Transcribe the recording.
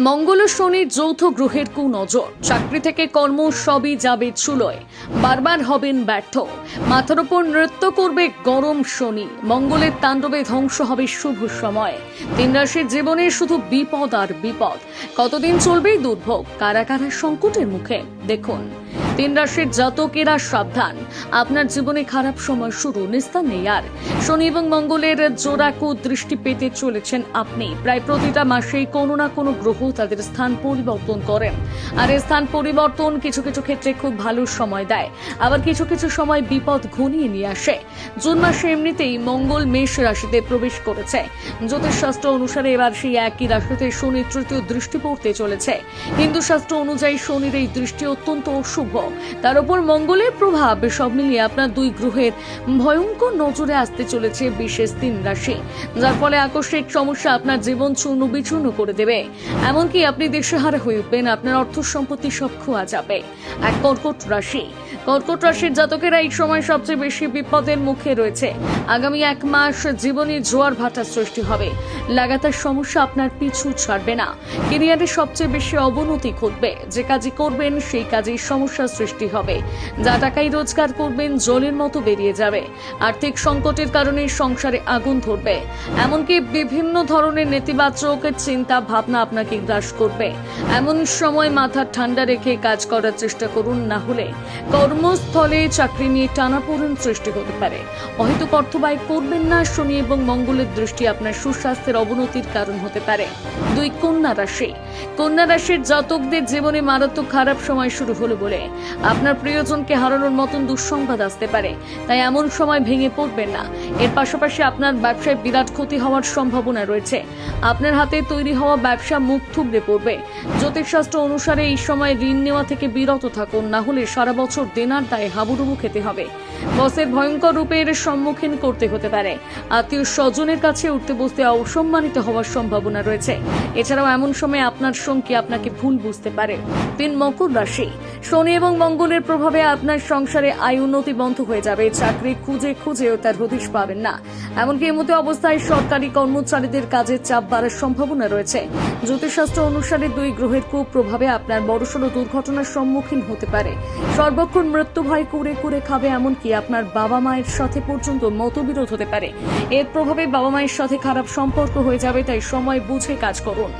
মঙ্গল ও শনির যৌথ গ্রহের কুনজর চাকরি থেকে কর্ম সবই যাবে চুলোয়। বারবার হবেন ব্যর্থ। মাথার ওপর নৃত্য করবে গরম শনি। মঙ্গলের তাণ্ডবে ধ্বংস হবে শুভ সময়। তিন রাশির জীবনে শুধু বিপদ আর বিপদ। কতদিন চলবে দুর্ভোগ? কারা কারা সংকটের মুখে। দেখুন। তিন রাশির জাতকেরা সাবধান। আপনার জীবনে খারাপ সময় শুরু, নিস্তার নেই আর। শনি এবং মঙ্গলের জোড়াকু দৃষ্টি পেতে চলেছেন আপনি। প্রায় প্রতিটা মাসেই কোনো না কোনো গ্রহ তাদের স্থান পরিবর্তন করেন আর এই স্থান পরিবর্তন কিছু কিছু ক্ষেত্রে খুব ভালো সময় দেয়। আবার কিছু কিছু সময় বিপদ ঘনিয়ে নিয়ে আসে। জুন মাসে এমনিতেই মঙ্গল মেষ রাশিতে প্রবেশ করেছে। জ্যোতিষশাস্ত্র অনুসারে এবার সেই একই রাশিতে শনির তৃতীয় দৃষ্টি পড়তে চলেছে। হিন্দু শাস্ত্র অনুযায়ী শনির এই দৃষ্টি অত্যন্ত অশুভ। তার উপর মঙ্গলের প্রভাব সব মিলিয়ে আপনার দুই গ্রহের ভয়ঙ্কর নজরে আসতে চলেছে বিশেষ তিন রাশি। যার ফলে আকস্মিক সমস্যা আপনার জীবন চূর্ণ বিচূর্ণ করে দেবে। এমনকি আপনি দেশেহারা হয়ে উঠবেন, আপনার অর্থ সম্পত্তি সব খোয়া যাবে। এক কর্কট রাশি। কর্কট রাশির জাতকেরা এই সময় সবচেয়ে বেশি বিপদের মুখে রয়েছে। আগামী এক মাস জীবনে জোয়ার ভাটার সৃষ্টি হবে। লাগাতার সমস্যা আপনার পিছু ছাড়বে না। কেরিয়ারে সবচেয়ে বেশি অবনতি ঘটবে। যে কাজই করবেন, সেই কাজেই সমস্যার সৃষ্টি হবে, যা টাকাই রোজগার করবেন, জলের মতো বেরিয়ে যাবে। আর্থিক সংকটের কারণে সংসারে আগুন ধরবে। এমনকি বিভিন্ন ধরনের নেতিবাচক চিন্তা ভাবনা আপনাকে গ্রাস করবে। এমন সময় মাথা ঠান্ডা রেখে কাজ করার চেষ্টা করুন, না হলে কর্মস্থলে চাকরি নিয়ে টানাপোড়েন সৃষ্টি হতে পারে। অহেতুক অর্থ ব্যয় করবেন না, শনি এবং মঙ্গলের দৃষ্টি আপনার সুস্বাস্থ্যের অবনতির কারণ হতে পারে। দুই কন্যা রাশি। কন্যা রাশির জাতকদের জীবনে মারাত্মক খারাপ সময় শুরু হলো বলে আপনার প্রিয়জনকে হারানোর মতন দুঃসংবাদ আসতে পারে, তাই এমন সময় ভেঙে পড়বেন না। এর পাশাপাশি আপনার ব্যবসায় বিরাট ক্ষতি হওয়ার সম্ভাবনা রয়েছে। আপনার হাতে তৈরি হওয়া ব্যবসা মুখ থুবড়ে পড়বে। জ্যোতিষশাস্ত্র অনুসারে এই সময় ঋণ নেওয়া থেকে বিরত থাকুন, না হলে সারা বছর দেনার দায়ে হাবুডুবু খেতে হবে। বসের ভয়ঙ্কর রূপের সম্মুখীন করতে হতে পারে। আত্মীয় স্বজনের কাছে উঠতে বসতে অসম্মানিত হওয়ার সম্ভাবনা রয়েছে। এছাড়াও এমন সময় আপনার সঙ্গী আপনাকে ভুল বুঝতে পারে। তিন মকর রাশি। শনি এবং মঙ্গলের প্রভাবে আপনার সংসারে আয় উন্নতি বন্ধ হয়ে যাবে। চাকরি খুঁজে খুঁজেও তার হদিশ পাবেন না। এমনকি এই মতো অবস্থায় সরকারি কর্মচারীদের কাজের চাপ বাড়ার সম্ভাবনা রয়েছে। জ্যোতিষশাস্ত্র অনুসারে দুই গ্রহের কুপ্রভাবে আপনার বড়সড় দুর্ঘটনার সম্মুখীন হতে পারে। সর্বক্ষণ মৃত্যু ভয় কুড়ে কুড়ে খাবে এমনকি আপনার বাবা মায়ের সাথে পর্যন্ত মতবিরোধ হতে পারে। এর প্রভাবে বাবা মায়ের সাথে খারাপ সম্পর্ক হয়ে যাবে, তাই সময় বুঝে কাজ করুন।